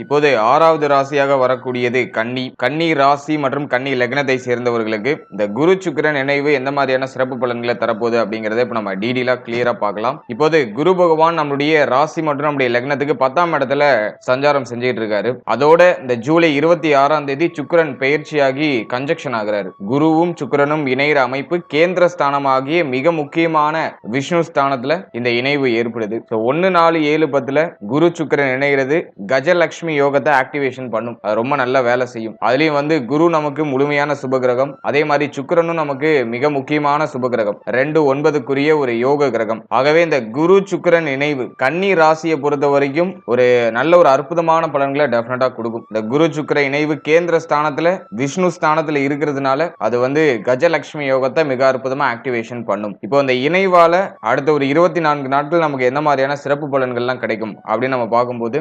இப்போது ஆறாவது ராசியாக வரக்கூடியது கன்னி. கன்னி ராசி மற்றும் கன்னி லக்னத்தை சேர்ந்தவர்களுக்கு இந்த குரு சுக்கிரன் நினைவு எந்த மாதிரியான சிறப்பு பலன்களை தரப்போகுது அப்படிங்கறத இப்போ நம்ம டீடெயிலா கிளியரா பார்க்கலாம். இப்போது குரு பகவான் நம்மளுடைய ராசி மற்றும் நம்முடைய லக்னத்துக்கு பத்தாம் இடத்துல சஞ்சாரம் செஞ்சுட்டு இருக்காரு. அதோட இந்த ஜூலை இருபத்தி ஆறாம் தேதி சுக்கிரன் பயிற்சியாகி கன்ஜெக்ஷன் ஆகிறாரு. குருவும் சுக்கிரனும் இணைகிற அமைப்பு கேந்திர ஸ்தானமாகிய மிக முக்கியமான விஷ்ணு ஸ்தானத்துல இந்த இணைவு ஏற்படுது. ஸோ ஒன்னு நாலு ஏழு பத்துல குரு சுக்கிரன் இணைகிறது கஜலட்சுமி லக்ஷ்மி யோகத்தை ஆக்டிவேஷன் பண்ணும். அது ரொம்ப நல்ல வேலை செய்யும். அதுலயும் வந்து குரு நமக்கு முழுமையான சுபகிரகம். அதே மாதிரி சுக்கரனும் நமக்கு மிக முக்கியமான சுபகிரகம். ரெண்டு ஒன்பதுக்குரிய ஒரு யோக கிரகம். ஆகவே இந்த குரு சுக்கரன் இணைவு கன்னி ராசியை பொறுத்த வரைக்கும் ஒரு நல்ல ஒரு அற்புதமான பலன்களை டெஃபினட்டா கொடுக்கும். இந்த குரு சுக்கர இணைவு கேந்திர ஸ்தானத்துல விஷ்ணு ஸ்தானத்துல இருக்கிறதுனால அது வந்து கஜலட்சுமி யோகத்தை மிக அற்புதமா ஆக்டிவேஷன் பண்ணும். இப்போ இந்த இணைவால அடுத்த ஒரு இருபத்தி நான்கு நாட்கள் நமக்கு என்ன மாதிரியான சிறப்பு பலன்கள்லாம் கிடைக்கும் அப்படின்னு நம்ம பார்க்கும்போது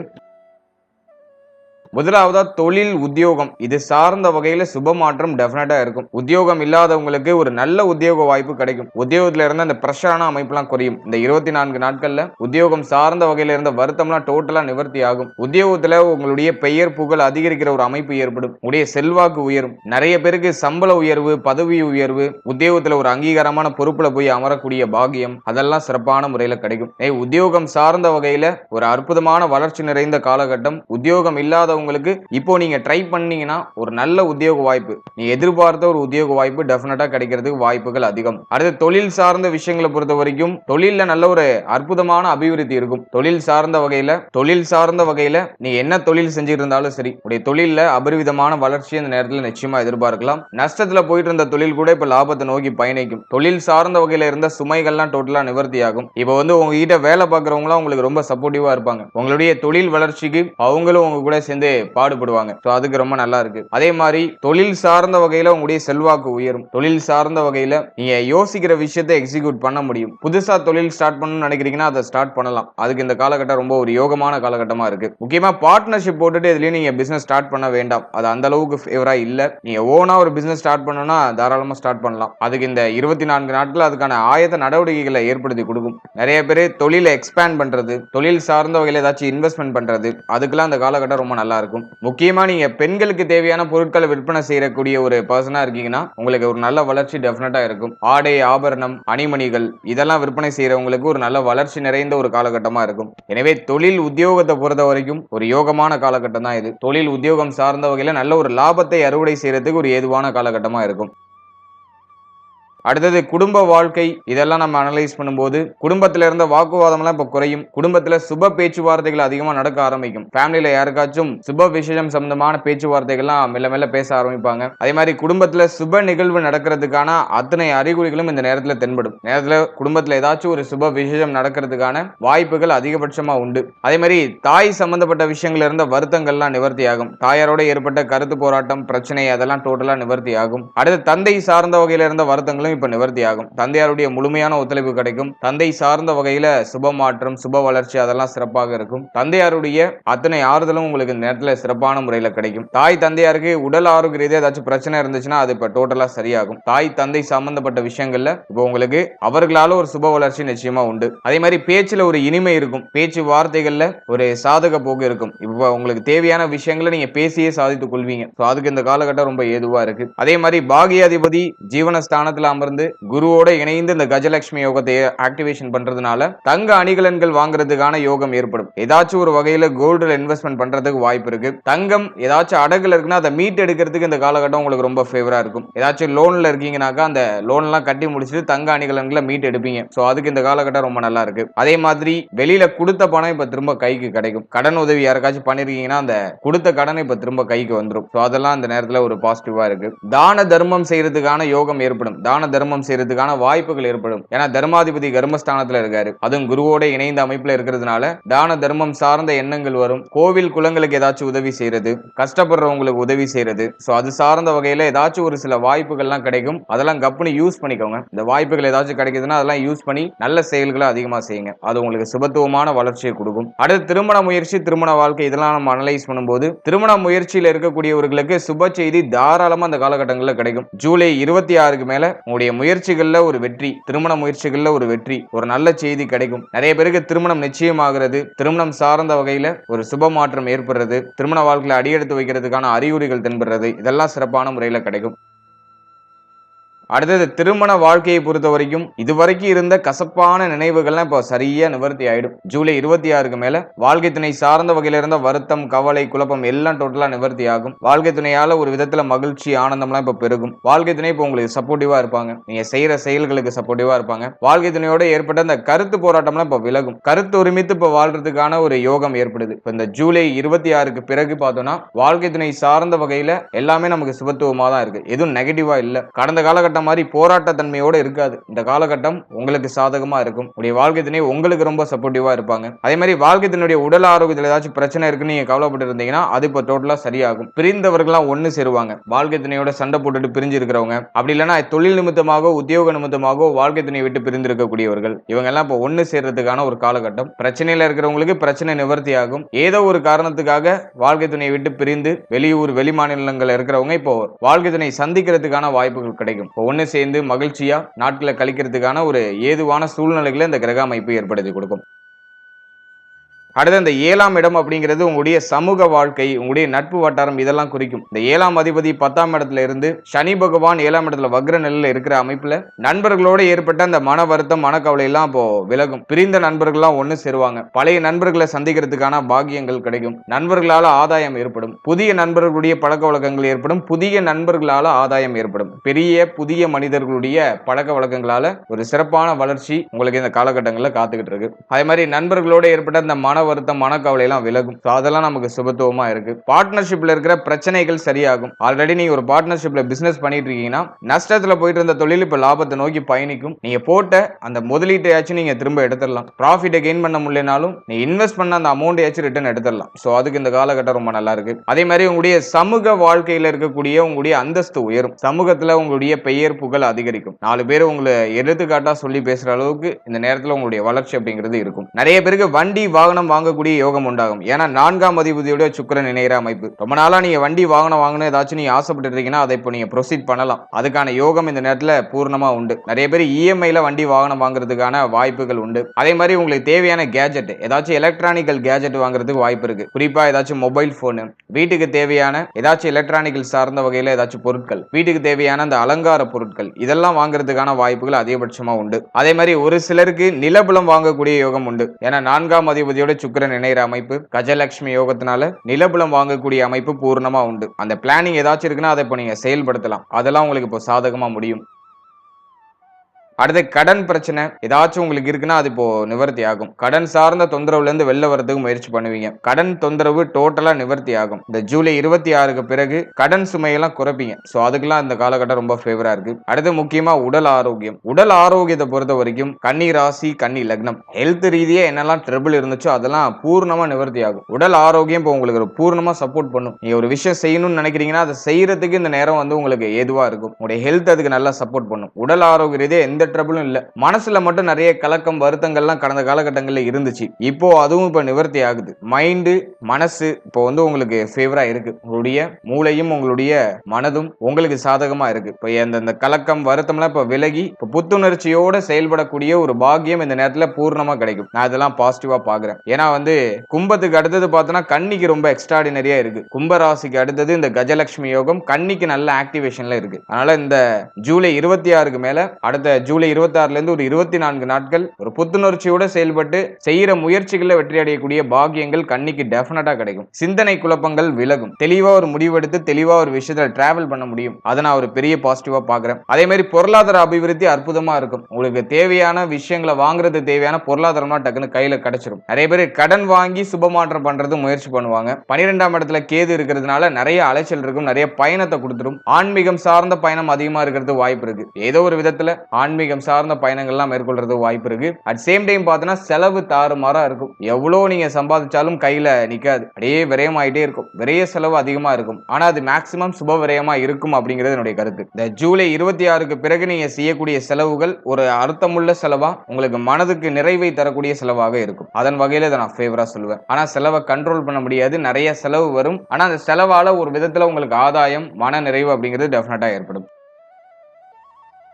முதலாவதா தொழில் உத்தியோகம். இது சார்ந்த வகையில சுப மாற்றம் டெஃபினட்டா இருக்கும். உத்தியோகம் இல்லாதவங்களுக்கு ஒரு நல்ல உத்தியோக வாய்ப்பு கிடைக்கும். உத்தியோகத்துல இருந்த அந்த பிரஷரான அமைப்புலாம் குறையும். இந்த இருபத்தி நான்கு நாட்கள்ல உத்தியோகம் சார்ந்த வகையில இருந்த வருத்தம்லாம் டோட்டலா நிவர்த்தி ஆகும். உத்தியோகத்துல உங்களுடைய பெயர் புகழ் அதிகரிக்கிற ஒரு அமைப்பு ஏற்படும். உடைய செல்வாக்கு உயரும். நிறைய பேருக்கு சம்பள உயர்வு பதவி உயர்வு உத்தியோகத்துல ஒரு அங்கீகாரமான பொறுப்புல போய் அமரக்கூடிய பாகியம் அதெல்லாம் சிறப்பான முறையில கிடைக்கும். உத்தியோகம் சார்ந்த வகையில ஒரு அற்புதமான வளர்ச்சி நிறைந்த காலகட்டம். உத்தியோகம் உங்களுக்கு இப்போ நீங்க ட்ரை பண்ணீங்கன்னா ஒரு நல்ல உத்தியோக வாய்ப்பு. நீ எதிர்பார்த்த ஒரு உத்தியோக வாய்ப்பு டெஃபினட்டா கிடைக்கிறதுக்கு வாய்ப்புகள் அதிகம். அடுத்து தொழில் சார்ந்த விஷயங்களை பொறுத்த வரைக்கும் தொழில்ல நல்ல ஒரு அற்புதமான அபிவிருத்தி இருக்கும். தொழில் சார்ந்த வகையில தொழில் சார்ந்த வகையில நீ என்ன தொழில் செஞ்சுட்டு இருந்தாலும் சரி உடைய தொழில்ல அபரிவிதமான வளர்ச்சி இந்த நேரத்துல நிச்சயமா எதிர்பார்க்கலாம். நஷ்டத்துல போயிட்டு இருந்த தொழில் கூட இப்ப லாபத்தை நோக்கி பயணிக்கும். தொழில் சார்ந்த வகையில இருந்த சுமைகள்லாம் டோட்டலா நிவர்த்தி ஆகும் இப்போ வந்து உங்ககிட்ட வேலை பார்க்குறவங்களாம் உங்களுக்கு ரொம்ப சப்போர்ட்டிவா இருப்பாங்க. உங்களுடைய தொழில் வளர்ச்சிக்கு அவங்களும் உங்க கூட சேர்ந்து பாடுபடுவாங்க. ஸோ அதுக்கு ரொம்ப நல்லா இருக்கு. அதே மாதிரி தொழில் சார்ந்த வகையில உங்களுடைய செல்வாக்கு உயரும். தொழில் சார்ந்த வகையில நீங்க யோசிக்கிற விஷயத்தை எக்ஸிக்யூட் பண்ண முடியும். புதுசா தொழில் ஸ்டார்ட் பண்ணணும்னு நினைக்கிறீங்கன்னா அதை ஸ்டார்ட் பண்ணலாம். அதுக்கு இந்த காலகட்டம் ரொம்ப ஒரு யோகமான காலகட்டமா இருக்கு. முக்கியமா பார்ட்னர்ஷிப் போட்டுட்டு இதுலயும் நீங்க பிசினஸ் ஸ்டார்ட் பண்ண வேண்டாம். அது அந்த அளவுக்கு ஃபேவரா இல்ல. நீங்க ஓனா ஒரு பிசினஸ் ஸ்டார்ட் பண்ணணும்னா தாராளமா ஸ்டார்ட் பண்ணலாம். அதுக்கு இந்த இருபத்தி நான்கு நாட்கள் அதுக்கான ஆயத்த நடவடிக்கைகளை ஏற்படுத்தி கொடுக்கும். நிறைய பேர் தொழிலை எக்ஸ்பேண்ட் பண்றது தொழில் சார்ந்த வகையில் ஏதாச்சும் இன்வெஸ்ட்மெண்ட் பண்றது அதுக்கெல்லாம் அந்த காலகட்டம் ரொம்ப நல்லா இருக்கும். முக்கியமா நீங்க பெண்களுக்கு தேவையான பொருட்களை விற்பனை செய்யக்கூடிய ஒரு பர்சனா இருக்கீங்கன்னா உங்களுக்கு ஒரு நல்ல வளர்ச்சி டெஃபினட்டா இருக்கும். ஆடை ஆபரணம் அணிமணிகள் இதெல்லாம் விற்பனை செய்யறவங்களுக்கு ஒரு நல்ல வளர்ச்சி நிறைந்த ஒரு காலகட்டமா இருக்கும். எனவே தொழில் உத்தியோகத்தை பொறுத்த வரைக்கும் ஒரு யோகமான காலகட்டம் தான் இது. தொழில் உத்தியோகம் சார்ந்த வகையில நல்ல ஒரு லாபத்தை அறுவடை செய்யறதுக்கு ஒரு ஏதுவான காலகட்டமா இருக்கும். அடுத்தது குடும்ப வாழ்க்கை. இதெல்லாம் நம்ம அனலைஸ் பண்ணும்போது குடும்பத்தில் இருந்த வாக்குவாதம்லாம் இப்போ குறையும். குடும்பத்தில் சுப பேச்சுவார்த்தைகள் அதிகமாக நடக்க ஆரம்பிக்கும். ஃபேமிலியில் யாருக்காச்சும் சுப விசேஷம் சம்பந்தமான பேச்சுவார்த்தைகள்லாம் மெல்ல மெல்ல பேச ஆரம்பிப்பாங்க. அதே மாதிரி குடும்பத்தில் சுப நிகழ்வு நடக்கிறதுக்கான அத்தனை அறிகுறிகளும் இந்த நேரத்தில் தென்படும். நேரத்தில் குடும்பத்தில் ஏதாச்சும் ஒரு சுப விசேஷம் நடக்கிறதுக்கான வாய்ப்புகள் அதிகபட்சமாக உண்டு. அதே மாதிரி தாய் சம்பந்தப்பட்ட விஷயங்கள் இருந்த வருத்தங்கள்லாம் நிவர்த்தி ஆகும் தாயாரோட ஏற்பட்ட கருத்து போராட்டம் பிரச்சனை அதெல்லாம் டோட்டலாக நிவர்த்தி ஆகும் அடுத்து தந்தை சார்ந்த வகையில் இருந்த வருத்தங்களும் அமைப்புகளும் இப்போ நிவர்த்தி ஆகும் தந்தையாருடைய முழுமையான ஒத்துழைப்பு கிடைக்கும். தந்தை சார்ந்த வகையில சுப மாற்றம் சுப வளர்ச்சி அதெல்லாம் சிறப்பாக இருக்கும். தந்தையாருடைய அத்தனை ஆறுதலும் உங்களுக்கு இந்த நேரத்தில் சிறப்பான முறையில் கிடைக்கும். தாய் தந்தையாருக்கு உடல் ஆரோக்கிய ரீதியாக ஏதாச்சும் பிரச்சனை இருந்துச்சுன்னா அது இப்போ டோட்டலா சரியாகும். தாய் தந்தை சம்பந்தப்பட்ட விஷயங்கள்ல இப்போ உங்களுக்கு அவர்களால ஒரு சுப வளர்ச்சி நிச்சயமா உண்டு. அதே மாதிரி பேச்சுல ஒரு இனிமை இருக்கும். பேச்சு வார்த்தைகள்ல ஒரு சாதக போக்கு இருக்கும். இப்போ உங்களுக்கு தேவையான விஷயங்களை நீங்க பேசியே சாதித்துக் கொள்வீங்க. ஸோ அதுக்கு இந்த காலகட்டம் ரொம்ப ஏதுவா இருக்கு. அதே மாதிரி பாகியாதிபதி ஜீவனஸ்தானத்துல அமர்ந்து குருவோட இணைந்து இந்த கஜலட்சுமி யோகத்தை ஆக்டிவேஷன் பண்றதுனால தங்க அணிகலன்கள் வாங்குறதுக்கான யோகம் ஏற்படும். ஏதாச்சும் ஒரு வகையில கோல்டுல இன்வெஸ்ட்மெண்ட் பண்றதுக்கு வாய்ப்பு இருக்கு. தங்கம் ஏதாச்சும் அடகுல இருக்குன்னா அதை மீட் எடுக்கிறதுக்கு இந்த காலகட்டம் உங்களுக்கு ரொம்ப ஃபேவரா இருக்கும். ஏதாச்சும் லோன்ல இருக்கீங்கனாக்கா அந்த லோன் எல்லாம் கட்டி முடிச்சுட்டு தங்க அணிகலன்களை மீட் எடுப்பீங்க. ஸோ அதுக்கு இந்த காலகட்டம் ரொம்ப நல்லா இருக்கு. அதே மாதிரி வெளியில கொடுத்த பணம் இப்ப திரும்ப கைக்கு கிடைக்கும். கடன் உதவி யாருக்காச்சும் பண்ணிருக்கீங்கன்னா அந்த கொடுத்த கடன் இப்ப திரும்ப கைக்கு வந்துடும் ஸோ அதெல்லாம் அந்த நேரத்துல ஒரு பாசிட்டிவா இருக்கு. தான தர்மம் செய்யறதுக்கான யோகம் ஏற்படும். தான தர்மம் செய்யறதுக்கான வாய்ப்புகள் ஏற்படும். ஏன்னா தர்மாதிபதி கர்மஸ்தானத்துல இருக்காரு. அதுவும் குருவோட இணைந்த அமைப்புல இருக்கிறதுனால தான தர்மம் சார்ந்த எண்ணங்கள் வரும். கோவில் குளங்களுக்கு ஏதாச்சும் உதவி செய்யறது கஷ்டப்படுறவங்களுக்கு உதவி செய்யறது. ஸோ அது சார்ந்த வகையில ஏதாச்சும் ஒரு சில வாய்ப்புகள்லாம் கிடைக்கும். அதெல்லாம் கப்புனு யூஸ் பண்ணிக்கோங்க. இந்த வாய்ப்புகள் ஏதாச்சும் கிடைக்குதுன்னா அதெல்லாம் யூஸ் பண்ணி நல்ல செயல்களை அதிகமா செய்யுங்க. அது உங்களுக்கு சுபத்துவமான வளர்ச்சியை கொடுக்கும். அடுத்து திருமண முயற்சி திருமண வாழ்க்கை இதெல்லாம் நம்ம அனலைஸ் பண்ணும்போது திருமண முயற்சியில் இருக்கக்கூடியவர்களுக்கு சுப செய்தி தாராளமா அந்த காலகட்டங்களில் கிடைக்கும். ஜூலை இருபத்தி ஆறுக்கு மேல உங்களுடைய முயற்சிகள்ல ஒரு வெற்றி திருமண முயற்சிகள்ல ஒரு வெற்றி ஒரு நல்ல செய்தி கிடைக்கும். நிறைய பேருக்கு திருமணம் நிச்சயமாகிறது. திருமணம் சார்ந்த வகையில ஒரு சுப மாற்றம் ஏற்படுறது. திருமண வாழ்க்கையில அடியெடுத்து வைக்கிறதுக்கான அறிகுறிகள் தென்படுறது. இதெல்லாம் சிறப்பான முறையில் கிடைக்கும். அடுத்தது திருமண வாழ்க்கையை பொறுத்த வரைக்கும் இதுவரைக்கும் இருந்த கசப்பான நினைவுகள்லாம் இப்போ சரியா நிவர்த்தி ஆயிடும். ஜூலை இருபத்தி ஆறுக்கு மேல வாழ்க்கை துணை சார்ந்த வகையில இருந்த வருத்தம் கவலை குழப்பம் எல்லாம் டோட்டலா நிவர்த்தி ஆகும். வாழ்க்கை துணையால ஒரு விதத்துல மகிழ்ச்சி ஆனந்தம்லாம் இப்ப பெருகும். வாழ்க்கை துணை இப்போ உங்களுக்கு சப்போர்ட்டிவா இருப்பாங்க. நீங்க செய்யற செயல்களுக்கு சப்போர்ட்டிவா இருப்பாங்க. வாழ்க்கை துணையோட ஏற்பட்ட அந்த கருத்து போராட்டம்லாம் இப்போ விலகும். கருத்து ஒருமித்து இப்போ வாழ்றதுக்கான ஒரு யோகம் ஏற்படுது. இப்போ இந்த ஜூலை இருபத்தி ஆறுக்கு பிறகு பார்த்தோம்னா வாழ்க்கை துணை சார்ந்த வகையில எல்லாமே நமக்கு சுபத்துவமா தான் இருக்கு. எதுவும் நெகட்டிவா இல்ல. கடந்த காலகட்டம் மாதிரி போராட்டத்தன்மையோட இருக்காது. இந்த காலகட்டம் உங்களுக்கு சாதகமா இருக்கும். உடைய வாழ்க்கை துணை உங்களுக்கு ரொம்ப சப்போர்ட்டிவா இருப்பாங்க. அதே மாதிரி வாழ்க்கை தினுடைய உடல் ஆரோக்கியத்தில் ஏதாச்சும் பிரச்சனை இருக்குன்னு நீங்க கவலைப்பட்டு இருந்தீங்கன்னா அது இப்போ டோட்டலா சரியாகும். பிரிந்தவர்கள்லாம் ஒண்ணு சேருவாங்க. வாழ்க்கை துணையோட சண்டை போட்டுட்டு பிரிஞ்சு இருக்கிறவங்க அப்படி இல்லைன்னா தொழில் நிமித்தமாக உத்தியோக நிமித்தமாக வாழ்க்கை துணையை விட்டு பிரிந்து இருக்கக்கூடியவர்கள் இவங்க எல்லாம் இப்போ ஒண்ணு சேர்றதுக்கான ஒரு காலகட்டம். பிரச்சனையில இருக்கிறவங்களுக்கு பிரச்சனை நிவர்த்தி ஆகும் ஏதோ ஒரு காரணத்துக்காக வாழ்க்கை துணையை விட்டு பிரிந்து வெளியூர் வெளி மாநிலங்களில் இருக்கிறவங்க இப்போ வாழ்க்கை துணை சந்திக்கிறதுக்கான வாய்ப்புகள் கிடைக்கும். இப்போ ஒன்று சேர்ந்து மகிழ்ச்சியா நாட்களை கழிக்கிறதுக்கான ஒரு ஏதுவான சூழ்நிலைகளை இந்த கிரக அமைப்பு ஏற்படுத்தி கொடுக்கும். அடுத்து இந்த ஏழாம் இடம் அப்படிங்கிறது உங்களுடைய சமூக வாழ்க்கை உங்களுடைய நட்பு வட்டாரம் இதெல்லாம் குறிக்கும். இந்த ஏழாம் அதிபதி பத்தாம் இடத்துல இருந்து சனி பகவான் ஏழாம் இடத்துல வக்ர நிலையில இருக்கிற அமைப்புல நண்பர்களோட ஏற்பட்ட அந்த மன வருத்தம் மனக்கவலை எல்லாம் இப்போ விலகும். பிரிந்த நண்பர்கள்லாம் ஒன்று சேருவாங்க. பழைய நண்பர்களை சந்திக்கிறதுக்கான பாக்கியங்கள் கிடைக்கும். நண்பர்களால ஆதாயம் ஏற்படும். புதிய நண்பர்களுடைய பழக்க வழக்கங்கள் ஏற்படும். புதிய நண்பர்களால ஆதாயம் ஏற்படும். பெரிய புதிய மனிதர்களுடைய பழக்க வழக்கங்களால ஒரு சிறப்பான வளர்ச்சி உங்களுக்கு இந்த காலகட்டங்களில் காத்துக்கிட்டு இருக்கு. அதே மாதிரி நண்பர்களோட ஏற்பட்ட இந்த மன வருத்தம் மனக்கவலை எல்லாம் விலகும். ஸோ அதெல்லாம் நமக்கு சுபத்துவமா இருக்கு. பார்ட்னர்ஷிப்ல இருக்கிற பிரச்சனைகள் சரியாகும். ஆல்ரெடி நீங்க ஒரு பார்ட்னர்ஷிப்ல பிசினஸ் பண்ணிட்டு இருக்கீங்கன்னா நஷ்டத்துல போயிட்டு இருந்த தொழில் இப்ப லாபத்தை நோக்கி பயணிக்கும். நீங்க போட்ட அந்த முதலீட்டையாச்சும் நீங்க திரும்ப எடுத்துடலாம். ப்ராஃபிட்டை கெயின் பண்ண முடியலனாலும் நீ இன்வெஸ்ட் பண்ண அந்த அமௌண்ட்டையாச்சும் ரிட்டர்ன் எடுத்துடலாம். ஸோ அதுக்கு இந்த காலகட்டம் ரொம்ப நல்லா இருக்கு. அதே மாதிரி உங்களுடைய சமூக வாழ்க்கையில இருக்கக்கூடிய உங்களுடைய அந்தஸ்து உயரும். சமூகத்துல உங்களுடைய பெயர் புகழ் அதிகரிக்கும். நாலு பேர் உங்களை எடுத்துக்காட்டா சொல்லி பேசுற அளவுக்கு இந்த நேரத்துல உங்களுடைய வளர்ச்சி அப்படிங்கிறது இருக்கும். நிறைய பேருக்கு வண்டி வாகனம் வாங்கக்கூடிய யோகம் உண்டாகும். ஏன்னா நான்காம் அதிபதியோட சுக்கரன் இணைகிற அமைப்பு. ரொம்ப நாளா நீங்க வண்டி வாகனம் வாங்கணும் ஏதாச்சும் நீங்க ஆசைப்பட்டு இருக்கீங்கன்னா அதை இப்போ நீங்க ப்ரொசீட் பண்ணலாம். அதுக்கான யோகம் இந்த நேரத்துல பூர்ணமா உண்டு. நிறைய பேர் இஎம்ஐல வண்டி வாகனம் வாங்குறதுக்கான வாய்ப்புகள் உண்டு. அதே மாதிரி உங்களுக்கு தேவையான கேஜெட் ஏதாச்சும் எலக்ட்ரானிக்கல் கேஜெட் வாங்குறதுக்கு வாய்ப்பு இருக்கு. குறிப்பா ஏதாச்சும் மொபைல் போனு வீட்டுக்கு தேவையான ஏதாச்சும் எலக்ட்ரானிக்கல் சார்ந்த வகையில ஏதாச்சும் பொருட்கள் வீட்டுக்கு தேவையான அந்த அலங்கார பொருட்கள் இதெல்லாம் வாங்குறதுக்கான வாய்ப்புகள் அதிகபட்சமா உண்டு. அதே மாதிரி ஒரு சிலருக்கு நிலபுலம் வாங்கக்கூடிய யோகம் உண்டு. ஏன்னா நான்காம் அதிபதியோட சுக்கரன் இணைகிற அமைப்பு கஜலட்சுமி யோகத்தினால நிலபுலம் வாங்கக்கூடிய அமைப்பு பூர்ணமா உண்டு. அந்த பிளானிங் ஏதாச்சும் இருக்குன்னா அதை இப்போ நீங்க செயல்படுத்தலாம். அதெல்லாம் உங்களுக்கு இப்போ சாதகமா முடியும். அடுத்து கடன் பிரச்சனை. ஏதாச்சும் உங்களுக்கு இருக்குன்னா அது இப்போ நிவர்த்தி ஆகும். கடன் சார்ந்த தொந்தரவுலேருந்து வெளில வரதுக்கு முயற்சி பண்ணுவீங்க. கடன் தொந்தரவு டோட்டலாக நிவர்த்தி ஆகும். இந்த ஜூலை இருபத்தி ஆறுக்கு பிறகு கடன் சுமையெல்லாம் குறைப்பீங்க. ஸோ அதுக்கெல்லாம் இந்த காலகட்டம் ரொம்ப ஃபேவரா இருக்கு. அடுத்து முக்கியமா உடல் ஆரோக்கியம். உடல் ஆரோக்கியத்தை பொறுத்த வரைக்கும் கன்னி ராசி கன்னி லக்னம். ஹெல்த் ரீதியாக என்னெல்லாம் ட்ரபிள் இருந்துச்சோ அதெல்லாம் பூர்ணமா நிவர்த்தி ஆகும். உடல் ஆரோக்கியம் இப்போ உங்களுக்கு ஒரு பூர்ணமா சப்போர்ட் பண்ணும். நீங்க ஒரு விஷயம் செய்யணும்னு நினைக்கிறீங்கன்னா அதை செய்யறதுக்கு இந்த நேரம் வந்து உங்களுக்கு ஏதுவா இருக்கும். உங்களுடைய ஹெல்த் அதுக்கு நல்லா சப்போர்ட் பண்ணும். உடல் ஆரோக்கிய எந்த ட்ரபிளும் இல்லை. மனசுல மட்டும் நிறைய கலக்கம் வருத்தங்கள்லாம் கடந்த காலகட்டங்களில் இருந்துச்சு. இப்போ அதுவும் இப்போ நிவர்த்தி ஆகுது. மைண்டு மனசு இப்போ வந்து உங்களுக்கு ஃபேவரா இருக்கு. உங்களுடைய மூளையும் உங்களுடைய மனதும் உங்களுக்கு சாதகமா இருக்கு. இப்போ அந்த இந்த கலக்கம் வருத்தம்லாம் இப்போ விலகி இப்போ புத்துணர்ச்சியோட செயல்படக்கூடிய ஒரு பாக்கியம் இந்த நேரத்தில் பூர்ணமா கிடைக்கும். நான் இதெல்லாம் பாசிட்டிவா பாக்குறேன். ஏன்னா வந்து கும்பத்துக்கு அடுத்தது பார்த்தோன்னா கன்னிக்கு ரொம்ப எக்ஸ்ட்ராடினரியா இருக்கு. கும்பராசிக்கு அடுத்தது இந்த கஜலட்சுமி யோகம் கன்னிக்கு நல்ல ஆக்டிவேஷன்ல இருக்கு. அதனால இந்த ஜூலை இருபத்தி ஆறுக்கு மேல அடுத்த ஜூலை இருபத்தி ஆறுல இருந்து ஒரு இருபத்தி நான்கு நாட்கள் ஒரு புத்துணர்ச்சியோட செயல்பட்டு செய்யற முயற்சிகளில் வெற்றி அடையக்கூடிய பாக்கியங்கள் கண்ணிக்கு டெஃபினட்டா கிடைக்கும். சிந்தனை குழப்பங்கள் விலகும். தெளிவா ஒரு முடிவெடுத்து தெளிவா ஒரு விஷயத்துல டிராவல் பண்ண முடியும். அதை நான் ஒரு பெரிய பாசிட்டிவா பாக்குறேன் அதே மாதிரி பொருளாதார அபிவிருத்தி அற்புதமா இருக்கும். உங்களுக்கு தேவையான விஷயங்களை வாங்குறது தேவையான பொருளாதாரம்னா டக்குன்னு கையில கிடைச்சிரும். நிறைய பேர் கடன் வாங்கி சுபமாற்றம் பண்றது முயற்சி பண்ணுவாங்க. பன்னிரெண்டாம் இடத்துல கேது இருக்கிறதுனால நிறைய அலைச்சல் இருக்கும். நிறைய பயணத்தை கொடுத்துரும். ஆன்மீகம் சார்ந்த பயணம் அதிகமா இருக்கிறது வாய்ப்பு இருக்கு. ஏதோ ஒரு விதத்துல ஆன்மீகம் சார்ந்த பயணங்கள்லாம் மேற்கொள்றது வாய்ப்பு இருக்கு. அட் சேம் டைம் பார்த்தீங்கன்னா செலவு தாறுமாறா இருக்கும். எவ்வளோ நீங்க சம்பாதிச்சாலும் கையில நிக்காது. அப்படியே விரயமாயிட்டே இருக்கும். விரைய செலவு அதிகமா இருக்கும். ஆனா அது மேக்சிமம் சுப விரயமா இருக்கும் அப்படிங்கிறது என்னுடைய கருத்து. இந்த ஜூலை இருபத்தி ஆறுக்கு பிறகு நீங்க செய்யக்கூடிய செலவுகள் ஒரு அர்த்தமுள்ள செலவா உங்களுக்கு மனதுக்கு நிறைவை தரக்கூடிய செலவாக இருக்கும். அதன் வகையில இதை நான் ஃபேவரா சொல்லுவேன். ஆனா செலவை கண்ட்ரோல் பண்ண முடியாது. நிறைய செலவு வரும். ஆனா அந்த செலவால ஒரு விதத்துல உங்களுக்கு ஆதாயம் மன நிறைவு அப்படிங்கிறது டெஃபினட்டா ஏற்படும்.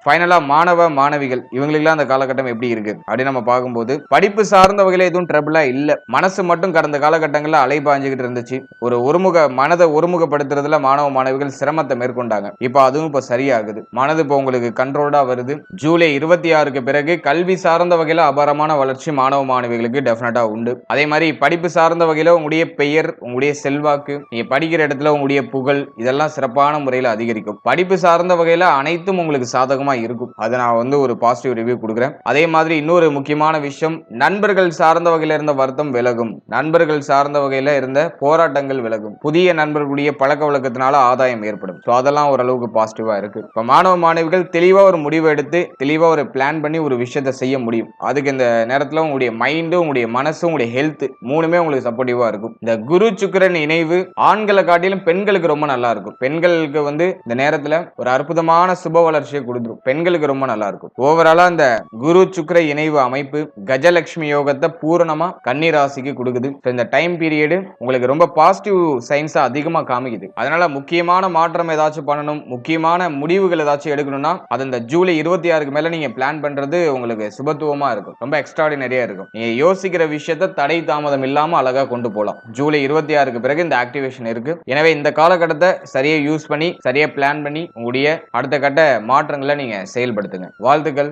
ஃபைனலாக மாணவ மாணவிகள் இவங்களுக்குலாம் அந்த காலகட்டம் எப்படி இருக்கு? அப்படின்னு நம்ம பார்க்கும்போது படிப்பு சார்ந்த வகையில் எதுவும் ட்ரபிளாக இல்லை. மனசு மட்டும் கடந்த காலகட்டங்களில் அலைபாஞ்சிக்கிட்டு இருந்துச்சு. ஒரு ஒருமுக மனதை ஒருமுகப்படுத்துறதுல மாணவ மாணவிகள் சிரமத்தை மேற்கொண்டாங்க. இப்போ அதுவும் இப்போ சரியாகுது. மனது இப்போ உங்களுக்கு கண்ட்ரோல்டா வருது. ஜூலை இருபத்தி ஆறுக்கு பிறகு கல்வி சார்ந்த வகையில் அபாரமான வளர்ச்சி மாணவ மாணவிகளுக்கு டெஃபினட்டா உண்டு. அதே மாதிரி படிப்பு சார்ந்த வகையில் உங்களுடைய பெயர் உங்களுடைய செல்வாக்கு நீங்க படிக்கிற இடத்துல உங்களுடைய புகழ் இதெல்லாம் சிறப்பான முறையில் அதிகரிக்கும். படிப்பு சார்ந்த வகையில் அனைத்தும் உங்களுக்கு சாதகமா இருக்கும். அதை நான் வந்து ஒரு பாசிட்டிவ் ரிவ்யூ கொடுக்குறேன். அதே மாதிரி இன்னொரு முக்கியமான விஷயம் நண்பர்கள் சார்ந்த வகையில இருந்த வருத்தம் விலகும். நண்பர்கள் சார்ந்த வகையில இருந்த போராட்டங்கள் விலகும். புதிய நண்பர்களுடைய பழக்க வழக்கத்தினால ஆதாயம் ஏற்படும். ஸோ அதெல்லாம் ஓரளவுக்கு பாசிட்டிவா இருக்கு. இப்போ மாணவ மாணவிகள் தெளிவா ஒரு முடிவு எடுத்து தெளிவா ஒரு பிளான் பண்ணி ஒரு விஷயத்தை செய்ய முடியும். அதுக்கு இந்த நேரத்தில் உங்களுடைய மைண்டும் உங்களுடைய மனசு உங்களுடைய ஹெல்த் மூணுமே உங்களுக்கு சப்போர்ட்டிவா இருக்கும். இந்த குரு சுக்கரன் இணைவு ஆண்களை காட்டிலும் பெண்களுக்கு ரொம்ப நல்லா இருக்கும். பெண்களுக்கு வந்து இந்த நேரத்தில் ஒரு அற்புதமான சுப வளர்ச்சியை கொடுத்துரும். பெண்களுக்கு ரொம்ப நல்லா இருக்கும் ஓவராலா இந்த குரு சுக்கர இணைவு அமைப்பு கஜலட்சுமி யோகத்தை பூரணமா கன்னி ராசிக்கு கொடுக்குது இந்த டைம் பீரியடு உங்களுக்கு ரொம்ப பாசிட்டிவ் சைன்ஸா அதிகமா காமிக்குது. அதனால முக்கியமான மாற்றம் ஏதாச்சும் பண்ணணும் முக்கியமான முடிவுகள் ஏதாச்சும் எடுக்கணும்னா அது இந்த ஜூலை இருபத்தி ஆறுக்கு மேல நீங்க பிளான் பண்றது உங்களுக்கு சுபத்துவமா இருக்கும். ரொம்ப எக்ஸ்ட்ராடினரியா இருக்கும். நீங்க யோசிக்கிற விஷயத்த தடை தாமதம் இல்லாம அழகா கொண்டு போகலாம் ஜூலை இருபத்தி ஆறுக்கு பிறகு இந்த ஆக்டிவேஷன் இருக்கு. எனவே இந்த காலகட்டத்தை சரியா யூஸ் பண்ணி சரியா பிளான் பண்ணி உங்களுடைய அடுத்த கட்ட மாற்றங்களை நீங்க செயல்படுத்துங்க. வாழ்த்துக்கள்.